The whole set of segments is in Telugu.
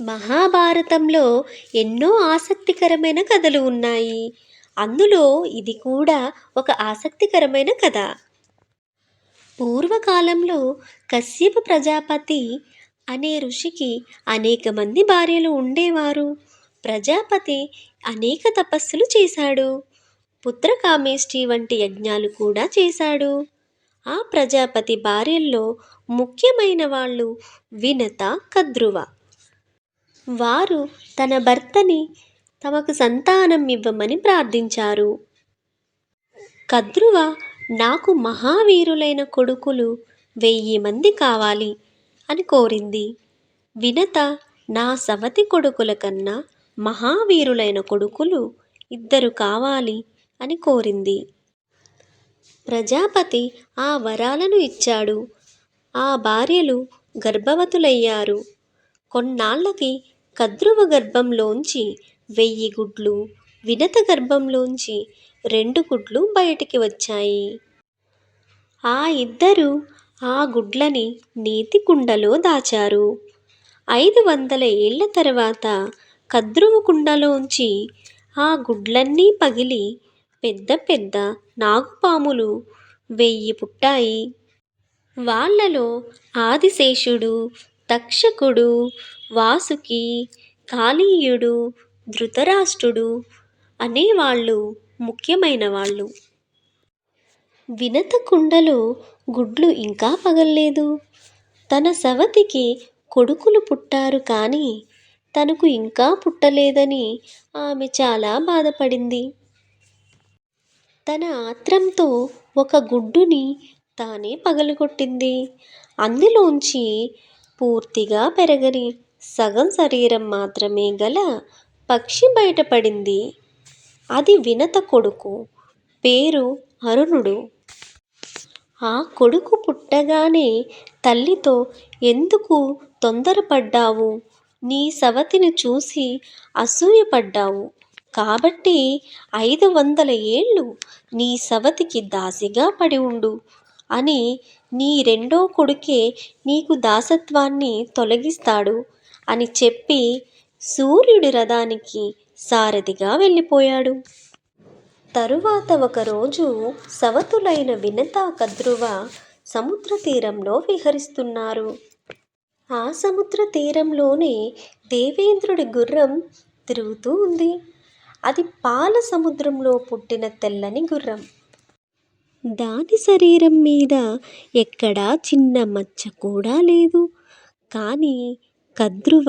మహాభారతంలో ఎన్నో ఆసక్తికరమైన కథలు ఉన్నాయి. అందులో ఇది కూడా ఒక ఆసక్తికరమైన కథ. పూర్వకాలంలో కశ్యప ప్రజాపతి అనే ఋషికి అనేక మంది భార్యలు ఉండేవారు. ప్రజాపతి అనేక తపస్సులు చేశాడు. పుత్రకామేష్టి వంటి యజ్ఞాలు కూడా చేశాడు. ఆ ప్రజాపతి భార్యల్లో ముఖ్యమైన వాళ్ళు వినత కద్రువ. వారు తన భర్తని తమకు సంతానం ఇవ్వమని ప్రార్థించారు. కద్రువ నాకు మహావీరులైన కొడుకులు వెయ్యి మంది కావాలి అని కోరింది. వినత నా సవతి కొడుకుల కన్నా మహావీరులైన కొడుకులు ఇద్దరు కావాలి అని కోరింది. ప్రజాపతి ఆ వరాలను ఇచ్చాడు. ఆ భార్యలు గర్భవతులయ్యారు. కొన్నాళ్ళకి కద్రువ గర్భంలోంచి వెయ్యి గుడ్లు వినత గర్భంలోంచి రెండు గుడ్లు బయటికి వచ్చాయి. ఆ ఇద్దరు ఆ గుడ్లని నీతి కుండలో దాచారు. ఐదు వందల ఏళ్ళ తర్వాత కద్రువ కుండలోంచి ఆ గుడ్లన్నీ పగిలి పెద్ద పెద్ద నాగుపాములు వెయ్యి పుట్టాయి. వాళ్ళలో ఆదిశేషుడు తక్షకుడు వాసుకి కాళీయుడు ధృతరాష్ట్రుడు అనేవాళ్ళు ముఖ్యమైన వాళ్ళు వినత కుండలో గుడ్లు ఇంకా పగల్లేదు. తన సవతికి కొడుకులు పుట్టారు కానీ తనకు ఇంకా పుట్టలేదని ఆమె చాలా బాధపడింది. తన ఆత్రంతో ఒక గుడ్డుని తానే పగలగొట్టింది. అందులోంచి పూర్తిగా పెరగని సగం శరీరం మాత్రమే గల పక్షి బయటపడింది. అది వినత కొడుకు పేరు అరుణుడు. ఆ కొడుకు పుట్టగానే తల్లితో ఎందుకు తొందరపడ్డావు? నీ సవతిని చూసి అసూయపడ్డావు. కాబట్టి ఐదు వందల ఏళ్ళు నీ సవతికి దాసిగా పడి ఉండు. అని నీ రెండో కొడుకే నీకు దాసత్వాన్ని తొలగిస్తాడు అని చెప్పి సూర్యుడి రథానికి సారథిగా వెళ్ళిపోయాడు. తరువాత ఒకరోజు సవతులైన వినత కద్రువ సముద్ర తీరంలో విహరిస్తున్నారు. ఆ సముద్ర తీరంలోనే దేవేంద్రుడి గుర్రం తిరుగుతూ ఉంది. అది పాల సముద్రంలో పుట్టిన తెల్లని గుర్రం. దాని శరీరం మీద ఎక్కడా చిన్న మచ్చ కూడా లేదు. కానీ కద్రువ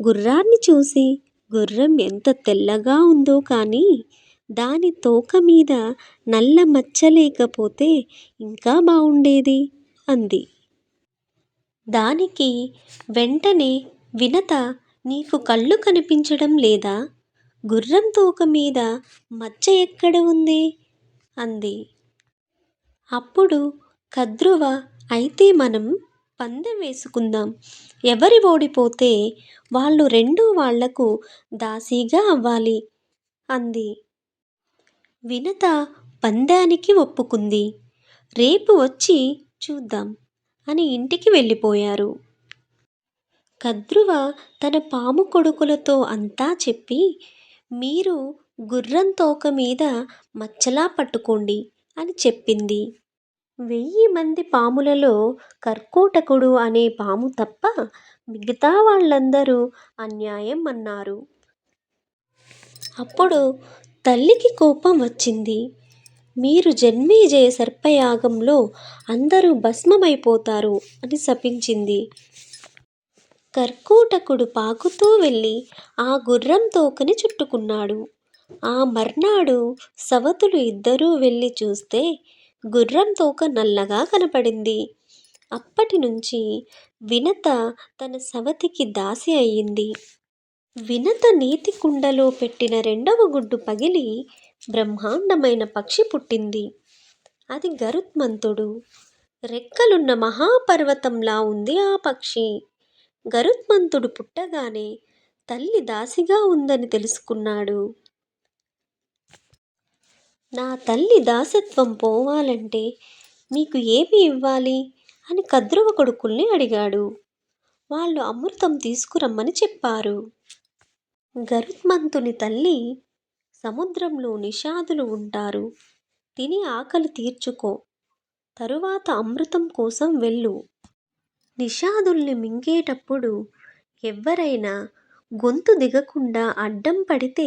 గుర్రాన్ని చూసి గుర్రం ఎంత తెల్లగా ఉందో కానీ దాని తోక మీద నల్ల మచ్చ లేకపోతే ఇంకా బాగుండేది అంది. దానికి వెంటనే వినత నీకు కళ్ళు కనిపించడం లేదా? గుర్రం తోక మీద మచ్చ ఎక్కడ ఉంది? అంది. అప్పుడు కద్రువ అయితే మనం పందెం వేసుకుందాం. ఎవరి ఓడిపోతే వాళ్ళు రెండు వాళ్ళకు దాసీగా అవ్వాలి అంది. వినత పందానికి ఒప్పుకుంది. రేపు వచ్చి చూద్దాం అని ఇంటికి వెళ్ళిపోయారు. కద్రువ తన పాము కొడుకులతో అంతా చెప్పి మీరు గుర్రం తోక మీద మచ్చలా పట్టుకోండి అని చెప్పింది. వెయ్యి మంది పాములలో కర్కోటకుడు అనే పాము తప్ప మిగతా వాళ్ళందరూ అన్యాయం అన్నారు. అప్పుడు తల్లికి కోపం వచ్చింది. మీరు జన్మేజయ సర్పయాగంలో అందరూ భస్మమైపోతారు అని శపించింది. కర్కోటకుడు పాకుతూ వెళ్ళి ఆ గుర్రం తోకని చుట్టుకున్నాడు. ఆ మర్నాడు సవతులు ఇద్దరూ వెళ్ళి చూస్తే గుర్రం తోక నల్లగా కనపడింది. అప్పటి నుంచి వినత తన సవతికి దాసి అయింది. వినత నీతి కుండలో పెట్టిన రెండవ గుడ్డు పగిలి బ్రహ్మాండమైన పక్షి పుట్టింది. అది గరుత్మంతుడు. రెక్కలున్న మహాపర్వతంలా ఉంది ఆ పక్షి. గరుత్మంతుడు పుట్టగానే తల్లి దాసిగా ఉందని తెలుసుకున్నాడు. నా తల్లి దాసత్వం పోవాలంటే మీకు ఏమి ఇవ్వాలి? అని కద్రువ కొడుకుల్ని అడిగాడు. వాళ్ళు అమృతం తీసుకురమ్మని చెప్పారు. గరుత్మంతుని తల్లి సముద్రంలో నిషాదులు ఉంటారు. తిని ఆకలి తీర్చుకో. తరువాత అమృతం కోసం వెళ్ళు. నిషాదుల్ని మింగేటప్పుడు ఎవ్వరైనా గొంతు దిగకుండా అడ్డం పడితే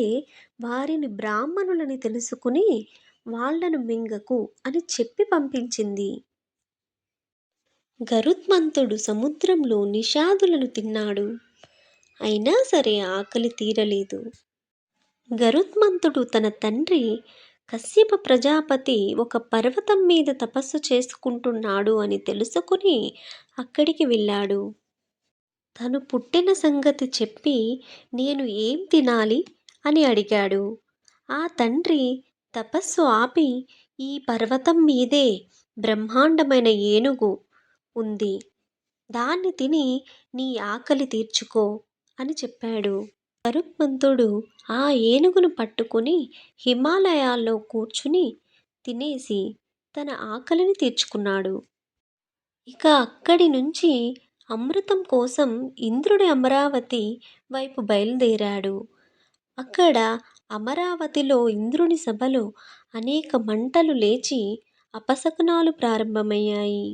వారిని బ్రాహ్మణులని తెలుసుకుని వాళ్ళను మింగకు అని చెప్పి పంపించింది. గరుత్మంతుడు సముద్రంలో నిషాదులను తిన్నాడు. అయినా సరే ఆకలి తీరలేదు. గరుత్మంతుడు తన తండ్రి కశ్యప ప్రజాపతి ఒక పర్వతం మీద తపస్సు చేసుకుంటున్నాడు అని తెలుసుకుని అక్కడికి వెళ్ళాడు. తను పుట్టిన సంగతి చెప్పి నేను ఏం తినాలి? అని అడిగాడు. ఆ తండ్రి తపస్సు ఆపి ఈ పర్వతం మీదే బ్రహ్మాండమైన ఏనుగు ఉంది. దాన్ని తిని నీ ఆకలి తీర్చుకో అని చెప్పాడు. గరుత్మంతుడు ఆ ఏనుగును పట్టుకుని హిమాలయాల్లో కూర్చుని తినేసి తన ఆకలిని తీర్చుకున్నాడు. ఇక అక్కడి నుంచి అమృతం కోసం ఇంద్రుడి అమరావతి వైపు బయలుదేరాడు. అక్కడ అమరావతిలో ఇంద్రుని సభలో అనేక మంటలు లేచి అపశకునాలు ప్రారంభమయ్యాయి.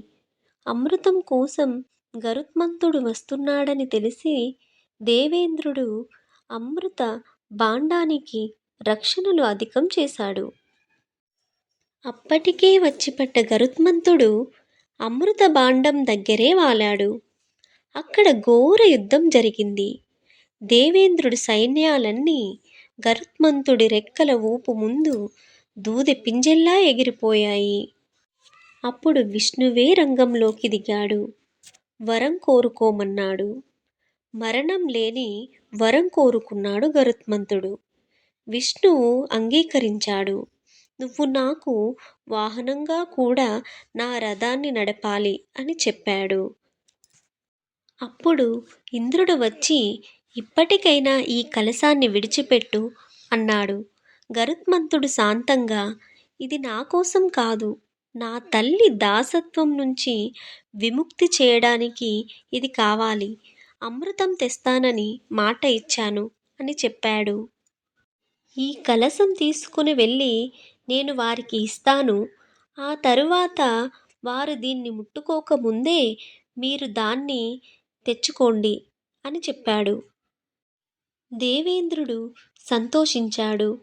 అమృతం కోసం గరుత్మంతుడు వస్తున్నాడని తెలిసి దేవేంద్రుడు అమృత బాండానికి రక్షణలు అధికం చేశాడు. అప్పటికే వచ్చిపడ్డ గరుత్మంతుడు అమృత బాండం దగ్గరే వాలాడు. అక్కడ ఘోర యుద్ధం జరిగింది. దేవేంద్రుడి సైన్యాలన్నీ గరుత్మంతుడి రెక్కల ఊపు ముందు దూది పింజెల్లా ఎగిరిపోయాయి. అప్పుడు విష్ణువే రంగంలోకి దిగాడు. వరం కోరుకోమన్నాడు. మరణం లేని వరం కోరుకున్నాడు గరుత్మంతుడు. విష్ణువు అంగీకరించాడు. నువ్వు నాకు వాహనంగా కూడా నా రథాన్ని నడపాలి అని చెప్పాడు. అప్పుడు ఇంద్రుడు వచ్చి ఇప్పటికైనా ఈ కలశాన్ని విడిచిపెట్టు అన్నాడు. గరుత్మంతుడు శాంతంగా ఇది నా కోసం కాదు నా తల్లి దాసత్వం నుంచి విముక్తి చేయడానికి ఇది కావాలి అమృతం తెస్తానని మాట ఇచ్చాను అని చెప్పాడు. ఈ కలశం తీసుకుని వెళ్ళి నేను వారికి ఇస్తాను ఆ తరువాత వారు దీన్ని ముట్టుకోకముందే మీరు దాన్ని తెచ్చుకోండి అని చెప్పాడు. దేవేంద్రుడు సంతోషించాడు.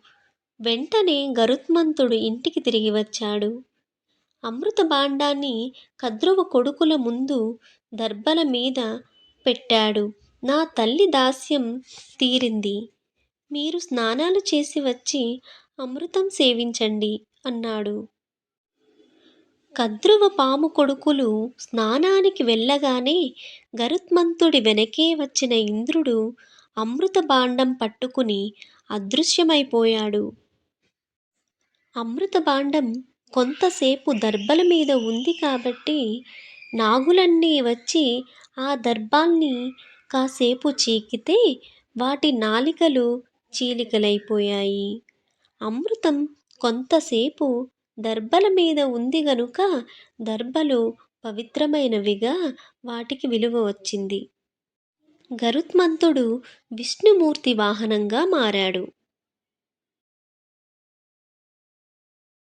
వెంటనే గరుత్మంతుడు ఇంటికి తిరిగి వచ్చాడు. అమృత భాండాన్ని కద్రువ కొడుకుల ముందు దర్భల మీద పెట్టాడు. నా తల్లి దాస్యం తీరింది. మీరు స్నానాలు చేసి వచ్చి అమృతం సేవించండి అన్నాడు. కద్రువ పాము కొడుకులు స్నానానికి వెళ్ళగానే గరుత్మంతుడి వెనకే వచ్చిన ఇంద్రుడు అమృత బాండం పట్టుకుని అదృశ్యమైపోయాడు. అమృత బాండం కొంతసేపు దర్భల మీద ఉంది కాబట్టి నాగులన్నీ వచ్చి ఆ దర్భాల్ని కాసేపు చీకితే వాటి నాలికలు చీలికలైపోయాయి. అమృతం కొంతసేపు దర్భల మీద ఉంది గనుక దర్భలు పవిత్రమైనవిగా వాటికి విలువ వచ్చింది. గరుత్మంతుడు విష్ణుమూర్తి వాహనంగా మారాడు.